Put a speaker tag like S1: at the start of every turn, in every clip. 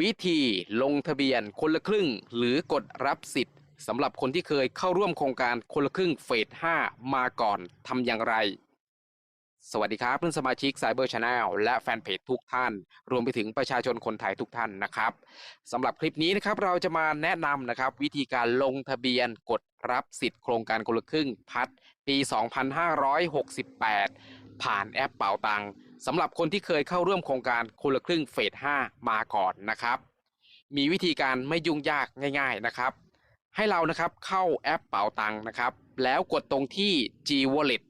S1: วิธีลงทะเบียนคนละครึ่ง หรือกดรับสิทธิ์สำหรับคนที่เคยเข้าร่วมโครงการคนละครึ่งเฟส 5 มาก่อนทำอย่างไร สวัสดีครับเพื่อนสมาชิก Cyber Channel และแฟนเพจทุกท่าน รวมไปถึงประชาชนคนไทยทุกท่านนะครับสำหรับคลิปนี้นะครับเราจะมาแนะนำนะครับ วิธีการลงทะเบียนกดรับสิทธิ์โครงการคนละครึ่งพัดปี 2568 ผ่านแอปเป๋าตังค์สำหรับคนที่เคยเข้าร่วมโครงการคนละครึ่งเฟส 5 มาก่อนนะครับ มีวิธีการไม่ยุ่งยากง่าย ๆนะครับ ให้เรานะครับเข้าแอปเป๋าตังค์นะครับ แล้วกดตรงที่ G Wallet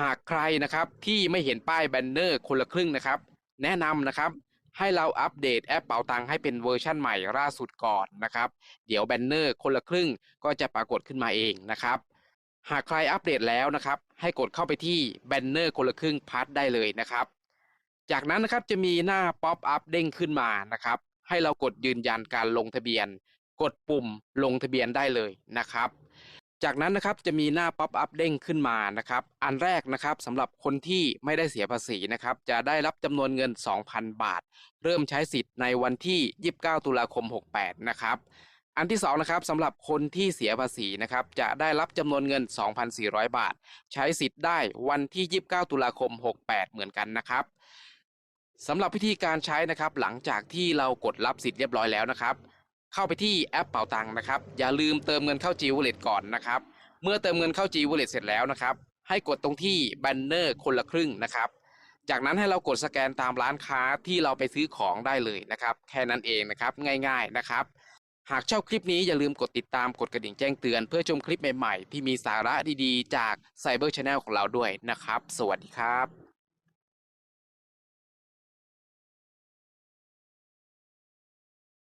S1: หากใครนะครับที่ไม่เห็นป้ายแบนเนอร์คนละครึ่งนะครับ แนะนำนะครับให้เราอัปเดตแอปเป๋าตังค์ให้เป็นเวอร์ชั่นใหม่ล่าสุดก่อนนะครับ เดี๋ยวแบนเนอร์คนละครึ่งก็จะปรากฏขึ้นมาเองนะครับ หากใครอัปเดตแล้วนะครับ ให้กดเข้าไปที่แบนเนอร์คนละครึ่งพาร์ทได้เลยนะครับ จากนั้นนะครับจะมีหน้าป๊อปอัพเด้งขึ้นมานะครับ ให้เรากดยืนยันการลงทะเบียน กดปุ่มลงทะเบียนได้เลยนะครับ จากนั้นนะครับจะมีหน้าป๊อปอัพเด้งขึ้นมานะครับ อันแรกนะครับสำหรับคนที่ไม่ได้เสียภาษีนะครับ จะได้รับจำนวนเงิน 2,000 บาท เริ่มใช้สิทธิ์ในวันที่ 29 ตุลาคม 68 นะครับ อันที่2นะครับสำหรับคนที่เสียภาษีนะครับจะได้รับจำนวนเงิน 2,400 บาท ใช้สิทธิ์ได้วันที่ 29 ตุลาคม 68 เหมือนกันนะครับสำหรับวิธีการใช้นะครับ หลังจากที่เรากดรับสิทธิ์เรียบร้อยแล้วนะครับ เข้าไปที่แอปเป๋าตังค์นะครับ อย่าลืมเติมเงินเข้า G Wallet ก่อนนะครับ เมื่อเติมเงินเข้า G Wallet เสร็จแล้วนะครับ ให้กดตรงที่แบนเนอร์คนละครึ่งนะครับจากนั้นให้เรากดสแกนตามร้านค้าที่เราไปซื้อของได้เลยนะครับ แค่นั้นเองนะครับง่าย ๆนะครับ หากชอบคลิปนี้อย่าลืมกดติดตามกดกระดิ่งแจ้งเตือนเพื่อชมคลิปใหม่ๆ ที่มีสาระดีๆ จาก Cyber Channel ของเราด้วยนะครับ สวัสดีครับ